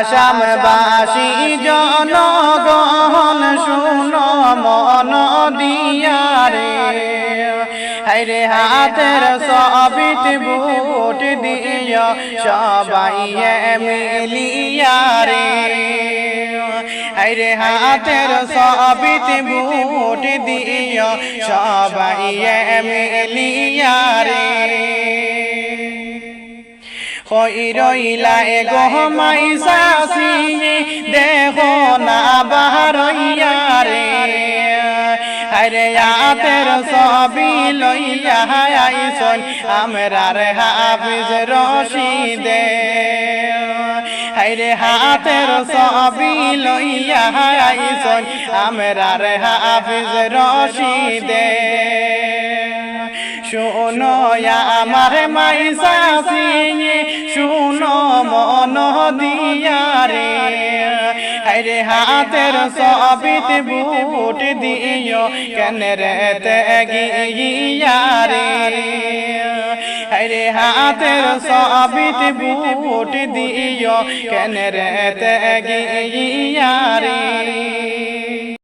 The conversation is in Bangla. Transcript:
আসামবাসী জনগণ শুন মন দিয়ারে। হাইরে হাতের সবিত বুট দিয় সবাই মিলিয়ারে। হাইরে হাতের সবিত বুট দিয় সবাই মিলিয়ারে। কইরইলা এ গহমাই সাসি দেখো না বাহারইয়া রে আরে আতের সবই লইয়া আইসন আমরার হাফিজ রশিদে হাইরে হাতের সবই লইয়া আইসন আমরার হাফিজ রশিদে শুনো আমার মাইসাসি আরে হাতের সবিত বুট দিও, কেন রে গিয়ারে আরে হাতের সবিত বুট দিও, কেন রে গিয়ারে